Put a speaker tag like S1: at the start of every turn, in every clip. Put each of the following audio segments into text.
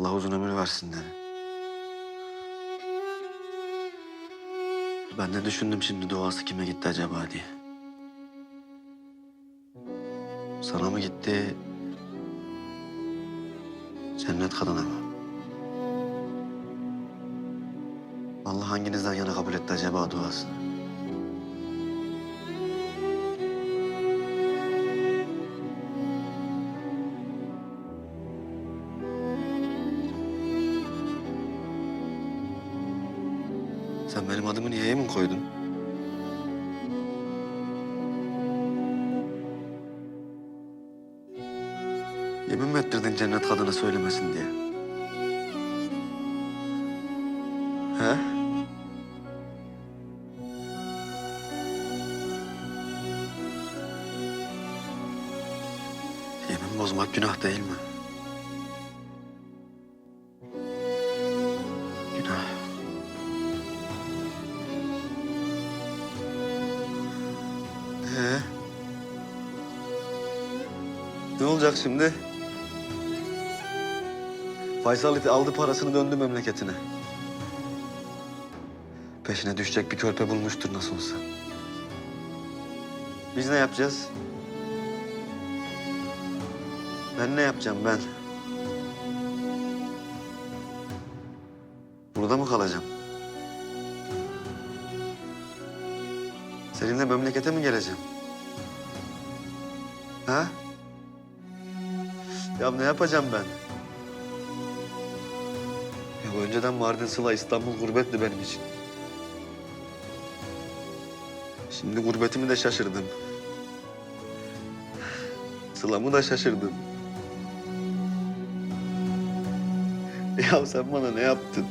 S1: Allah uzun ömür versin dedi. Ben de düşündüm şimdi duası kime gitti acaba diye. Sana mı gitti? Cennet kadına mı? Allah hanginizden yana kabul etti acaba duasını? Yemin mi ettirdin cennet kadına söylemesin diye? He? Yemin bozmak günah değil mi? Günah. Ee? Ne olacak şimdi? Faysal aldı parasını döndü memleketine. Peşine düşecek bir körpe bulmuştur nasıl olsa. Biz ne yapacağız? Ben ne yapacağım ben? Burada mı kalacağım? Seninle memlekete mi geleceğim? Ha? Ya ne yapacağım ben? Önceden Mardin Sıla İstanbul gurbetti benim için. Şimdi gurbetimi de şaşırdım. Sıla'mı da şaşırdım. Ya sen bana ne yaptın?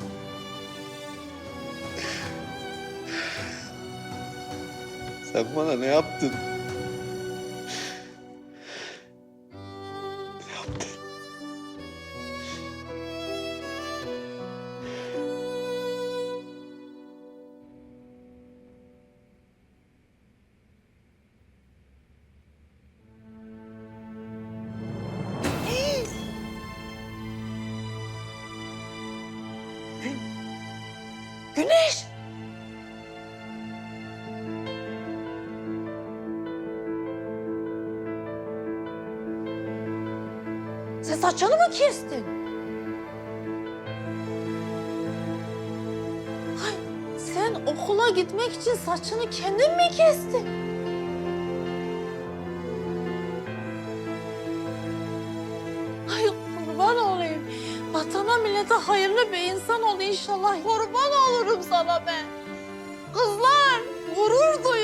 S1: Sen bana ne yaptın?
S2: Sen saçını mı kestin? Ay, sen okula gitmek için saçını kendin mi kestin? Ay kurban olayım. Vatana millete hayırlı bir insan ol inşallah. Kurban olurum sana ben. Kızlar gurur duyun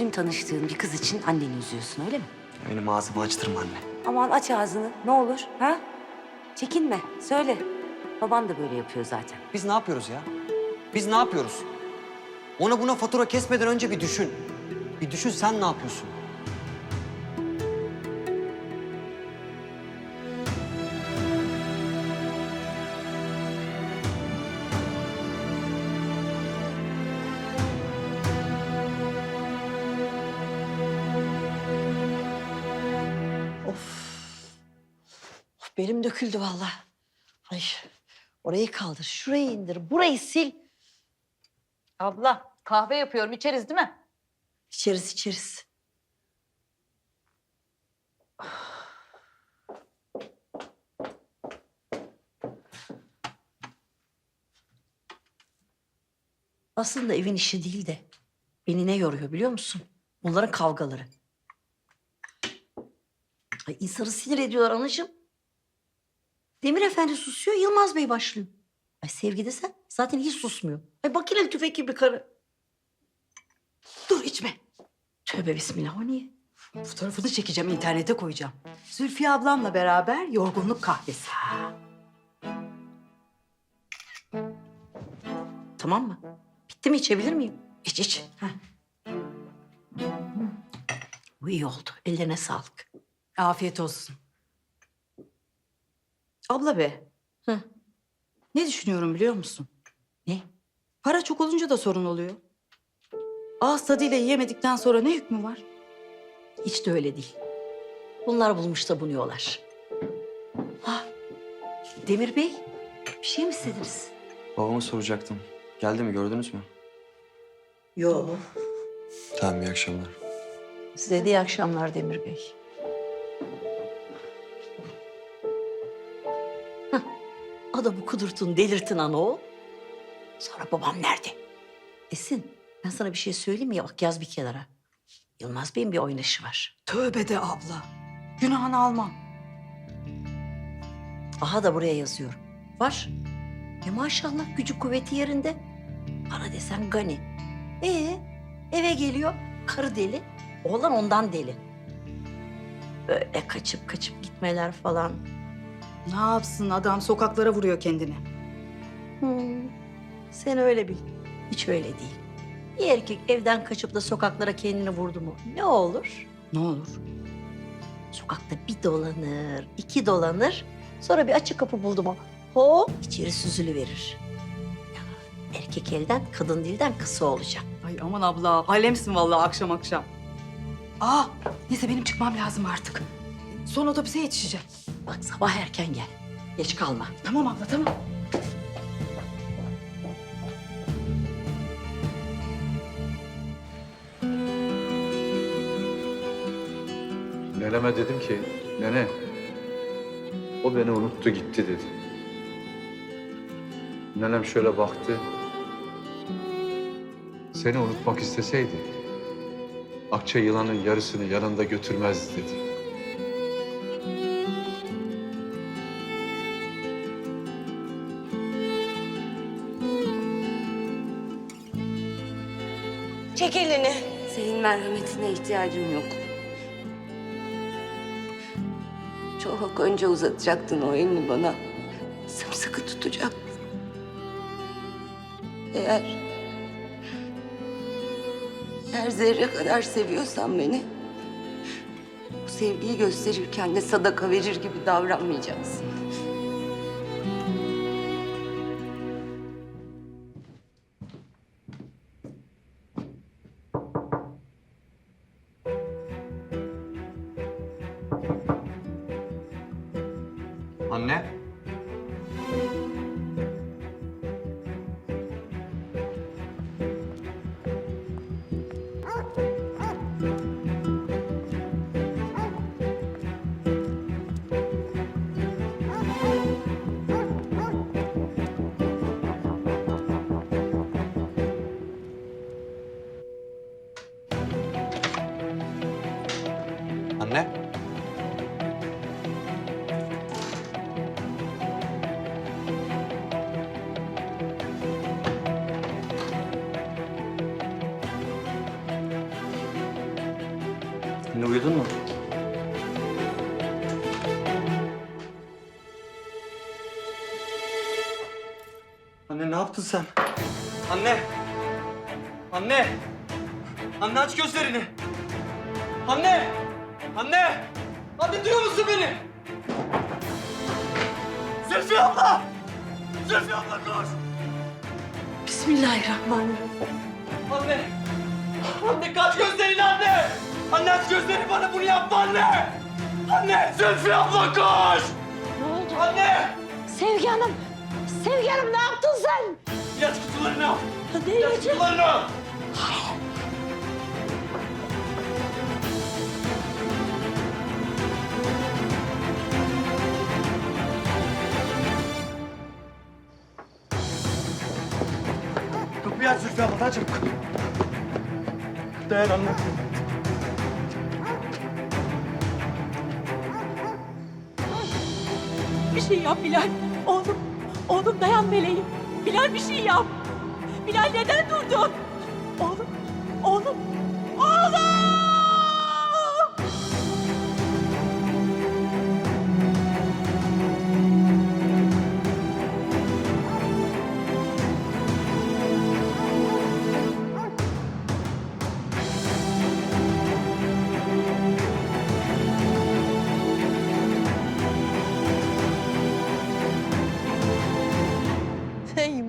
S3: Dün tanıştığın bir kız için anneni üzüyorsun öyle mi?
S1: Benim ağzımı açtırma anne.
S3: Aman aç ağzını ne olur ha? Çekinme söyle. Baban da böyle yapıyor zaten.
S4: Biz ne yapıyoruz ya? Biz ne yapıyoruz? Ona buna fatura kesmeden önce bir düşün. Bir düşün sen ne yapıyorsun?
S2: Belim döküldü vallahi. Ay orayı kaldır, şurayı indir, burayı sil.
S5: Abla kahve yapıyorum içeriz değil mi?
S2: İçeriz içeriz. Aslında evin işi değil de beni ne yoruyor biliyor musun? Bunların kavgaları. Ay insanı sinir ediyorlar anacığım. Demir Efendi susuyor, Yılmaz Bey başlıyor. Ay Sevgi desen zaten hiç susmuyor. Ay makineli tüfek gibi karı. Dur içme. Tövbe bismillah o niye?
S6: Fotoğrafını çekeceğim, internete koyacağım. Zülfiye ablamla beraber yorgunluk kahvesi.
S2: Tamam mı? Bitti mi içebilir miyim? İç iç. Heh. Bu iyi oldu. Ellerine sağlık.
S6: Afiyet olsun. Abla be.
S2: Hı.
S6: Ne düşünüyorum biliyor musun?
S2: Ne?
S6: Para çok olunca da sorun oluyor. Ağız tadıyla yiyemedikten sonra ne hükmü var?
S2: Hiç de öyle değil. Bunlar bulmuş da bunuyorlar. Ha, Demir Bey, bir şey mi istediniz?
S4: Babama soracaktım. Geldi mi gördünüz mü?
S2: Yok.
S4: Tamam iyi akşamlar.
S2: Size de iyi akşamlar Demir Bey. Adamı kudurtun, delirtin anaoğul. Sonra babam nerede? Esin, ben sana bir şey söyleyeyim mi? Ya bak yaz bir kenara. Yılmaz Bey'in bir oynaşı var.
S6: Tövbe de abla. Günahını almam.
S2: Aha da buraya yazıyorum. Var. E maşallah gücü kuvveti yerinde. Para desen gani. Ee, eve geliyor karı deli. Oğlan ondan deli. Böyle kaçıp kaçıp gitmeler falan.
S6: Ne yapsın adam sokaklara vuruyor kendini.
S2: Hmm, sen öyle bil. Hiç öyle değil. Bir erkek evden kaçıp da sokaklara kendini vurdu mu ne olur?
S6: Ne olur?
S2: Sokakta bir dolanır, iki dolanır. Sonra bir açık kapı buldu mu hop içeri süzülüverir. Ya, erkek elden kadın dilden kısa olacak.
S6: Ay aman abla alemsin vallahi akşam akşam. Aa neyse benim çıkmam lazım artık. Son otobüse yetişeceğim.
S2: Bak sabah erken gel. Geç kalma.
S6: Tamam abla tamam.
S7: Neneme dedim ki, nene, o beni unuttu gitti dedi. Nenem şöyle baktı, seni unutmak isteseydi, Akça yılanın yarısını yanında götürmezdi dedi.
S3: Merhametine ihtiyacım yok. Çok önce uzatacaktın o elini bana. Sımsıkı tutacaktın. Eğer... Eğer zerre kadar seviyorsan beni... Bu sevgiyi gösterirken de sadaka verir gibi davranmayacaksın.
S4: Yaptın sen? Anne! Anne! Anne aç gözlerini! Anne! Anne! Anne duyuyor musun beni? Zülfü abla! Zülfü abla koş!
S2: Bismillahirrahmanirrahim.
S4: Anne! Anne kaç gözlerini anne! Anne aç gözlerini bana bunu yapma anne! Anne! Zülfü abla koş!
S2: Ne oldu?
S4: Anne!
S2: Sevgi Hanım. Sevgi Hanım ne yaptın sen?
S4: İlaç kutularını al!
S2: Ne
S4: İlaç
S2: ilacı?
S4: kutularını al! Kapıyı aç Zülfü abla, daha çabuk. Dayan anne.
S8: Bir şey yap Bilal. Oğlum, oğlum dayan meleğim. Bilal bir şey yap. Bilal neden durdun? Oğlum, oğlum, oğlum!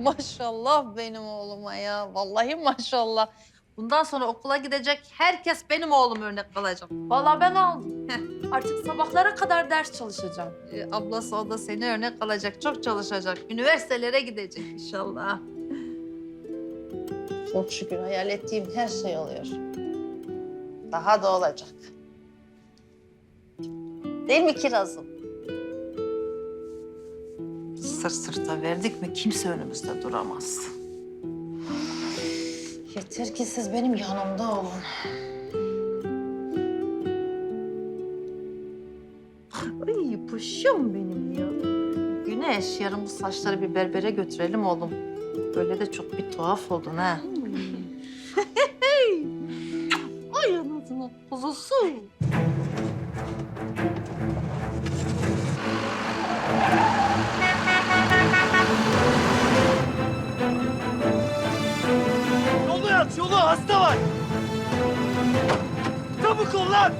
S5: maşallah benim oğluma ya. Vallahi maşallah. Bundan sonra okula gidecek herkes benim oğlum örnek kalacak. Vallahi ben aldım. Artık sabahlara kadar ders çalışacağım. Ee, ablası o da seni örnek alacak. Çok çalışacak. Üniversitelere gidecek inşallah. Çok şükür hayal ettiğim her şey oluyor. Daha da olacak. Değil mi kirazım? Sırt sırta verdik mi kimse önümüzde duramaz. Yeter ki siz benim yanımda olun. Ay paşam benim ya. Güneş yarın bu saçları bir berbere götürelim oğlum. Böyle de çok bir tuhaf oldun ha. Ay anasının kuzusu.
S4: Yolu hasta var. Çabuk ol lan.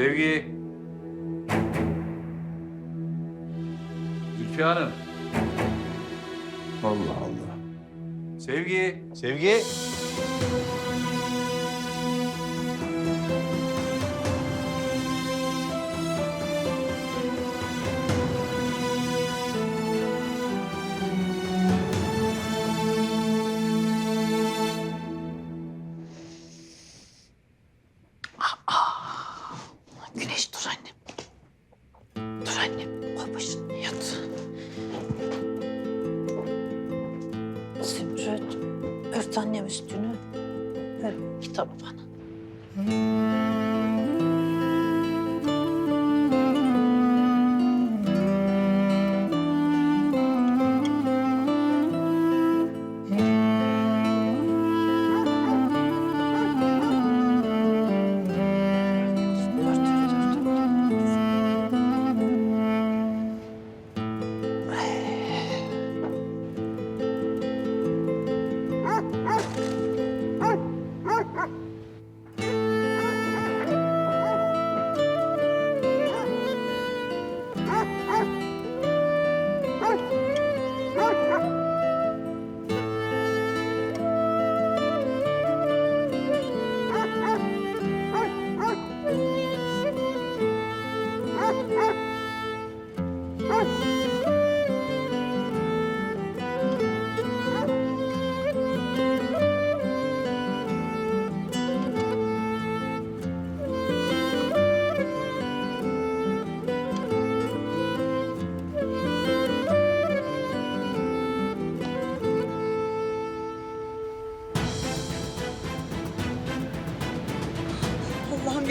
S7: Sevgi. Zülfiye Hanım. Allah Allah. Sevgi.
S1: Sevgi.
S5: Güneş dur annem. Dur annem. Koy başını yat. Zümrüt. Ört annem üstünü. Ver kitabı bana. Ört,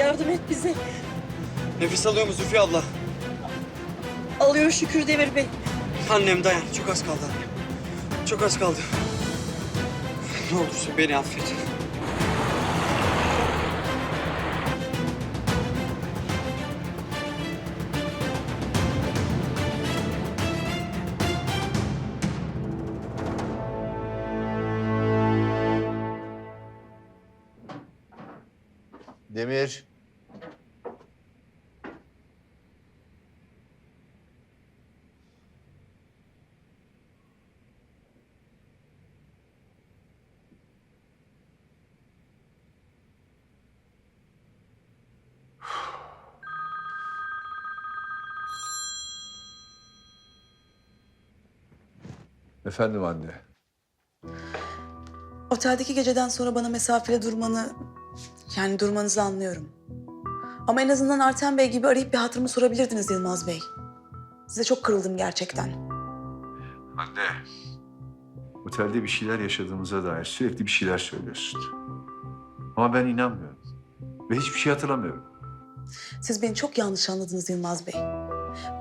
S8: yardım et bize.
S4: Nefes alıyor mu Zülfiye abla?
S8: Alıyor şükür Demir Bey.
S4: Annem dayan. Çok az kaldı. Çok az kaldı. Ne olursa beni affet.
S7: Efendim anne.
S9: Oteldeki geceden sonra bana mesafeli durmanı, yani durmanızı anlıyorum. Ama en azından Artem Bey gibi arayıp bir hatırımı sorabilirdiniz Yılmaz Bey. Size çok kırıldım gerçekten.
S7: Anne. Otelde bir şeyler yaşadığımıza dair sürekli bir şeyler söylüyorsun. Ama ben inanmıyorum. Ve hiçbir şey hatırlamıyorum.
S9: Siz beni çok yanlış anladınız Yılmaz Bey.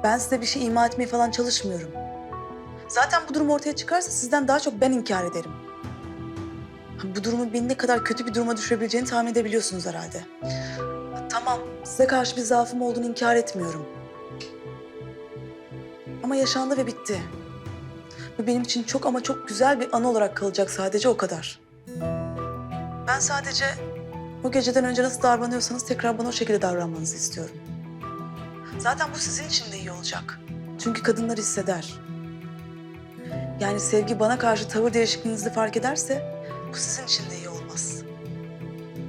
S9: Ben size bir şey ima etmeye falan çalışmıyorum. Zaten bu durum ortaya çıkarsa sizden daha çok ben inkar ederim. Bu durumu beni ne kadar kötü bir duruma düşürebileceğini tahmin edebiliyorsunuz herhalde. Tamam, size karşı bir zaafım olduğunu inkar etmiyorum. Ama yaşandı ve bitti. Bu benim için çok ama çok güzel bir anı olarak kalacak sadece o kadar. Ben sadece o geceden önce nasıl davranıyorsanız tekrar bana o şekilde davranmanızı istiyorum. Zaten bu sizin için de iyi olacak. Çünkü kadınlar hisseder. Yani sevgi bana karşı tavır değişikliğinizi fark ederse bu sizin için de iyi olmaz.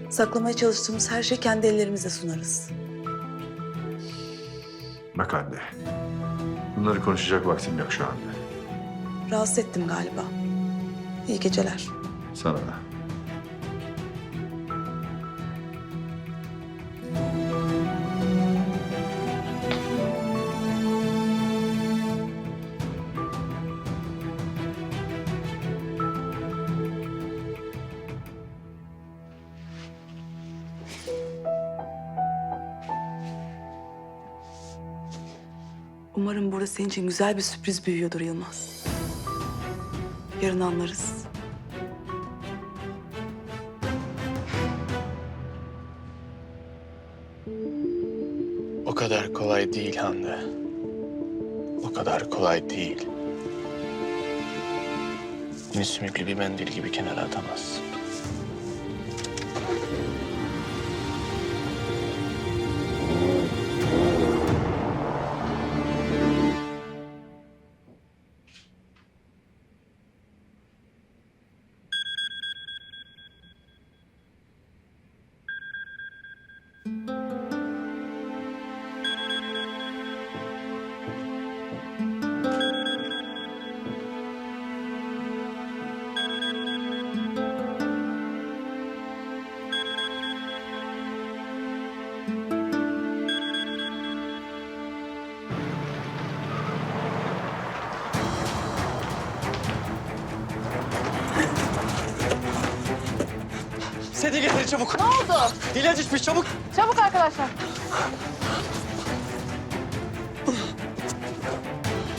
S9: Saklamaya çalıştığımız her şeyi kendi ellerimizle sunarız.
S7: Bak anne. Bunları konuşacak vaktim yok şu anda.
S9: Rahatsız ettim galiba. İyi geceler.
S7: Sana da.
S9: Umarım burada senin için güzel bir sürpriz büyüyordur Yılmaz. Yarın anlarız.
S10: O kadar kolay değil Hande. O kadar kolay değil. Beni bir mendil gibi kenara atamazsın.
S4: Çabuk. Ne oldu? Dile düşmüş çabuk.
S5: Çabuk arkadaşlar.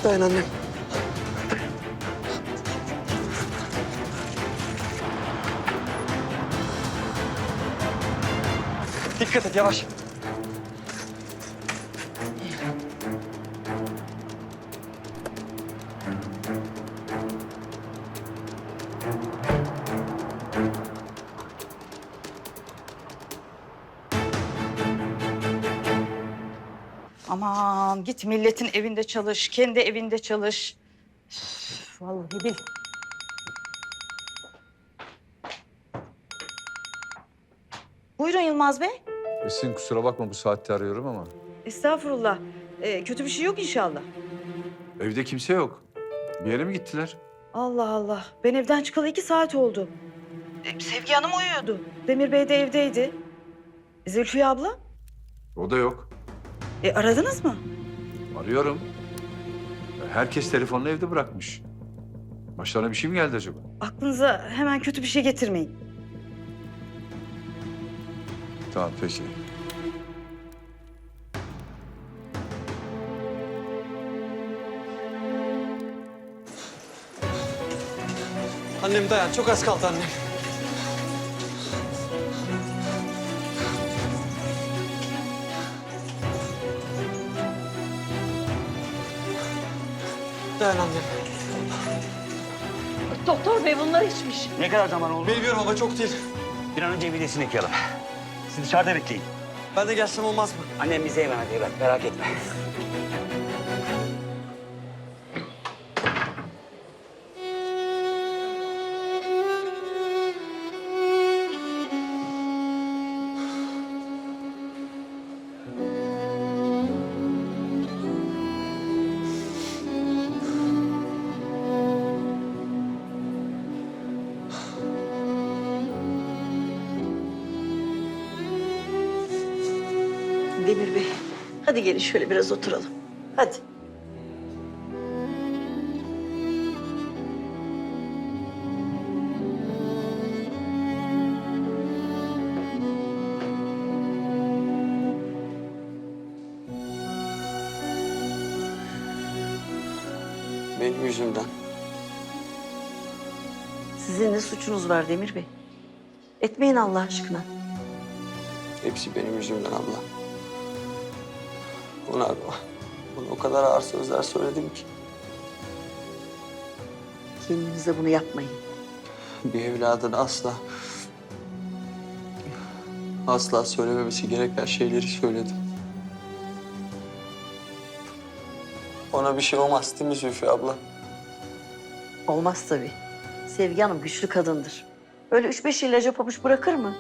S4: Dayan annem. Dikkat et yavaş.
S6: Git milletin evinde çalış, kendi evinde çalış. Üf, vallahi bil. Buyurun Yılmaz Bey.
S7: Esin kusura bakma bu saatte arıyorum ama.
S6: Estağfurullah. Ee, kötü bir şey yok inşallah.
S7: Evde kimse yok. Bir yere mi gittiler?
S6: Allah Allah. Ben evden çıkalı iki saat oldu. Ee, Sevgi Hanım uyuyordu. Demir Bey de evdeydi. Zülfiye abla?
S7: O da yok.
S6: E, aradınız mı?
S7: Arıyorum. Herkes telefonunu evde bırakmış. Başlarına bir şey mi geldi acaba?
S6: Aklınıza hemen kötü bir şey getirmeyin.
S7: Tamam peki.
S4: Annem dayan çok az kaldı annem. Annem.
S2: Doktor bey bunlar içmiş.
S11: Ne kadar zaman oldu?
S4: Bilmiyorum ama çok değil.
S11: Bir an önce evidesini yıkayalım. Siz dışarıda bekleyin.
S4: Ben de gelsem olmaz mı?
S11: Annem bize emanet evlat, merak etme.
S2: Demir Bey, hadi gelin şöyle biraz oturalım. Hadi.
S12: Benim yüzümden.
S2: Sizin ne suçunuz var Demir Bey? Etmeyin Allah aşkına.
S12: Hepsi benim yüzümden abla. Ona, ona o kadar ağır sözler söyledim ki.
S2: Kendinize bunu yapmayın.
S12: Bir evladın asla... Asla söylememesi gereken şeyleri söyledim. Ona bir şey olmaz değil mi Zülfü abla?
S2: Olmaz tabii. Sevgi Hanım güçlü kadındır. Öyle üç beş ilaca pabuç bırakır mı?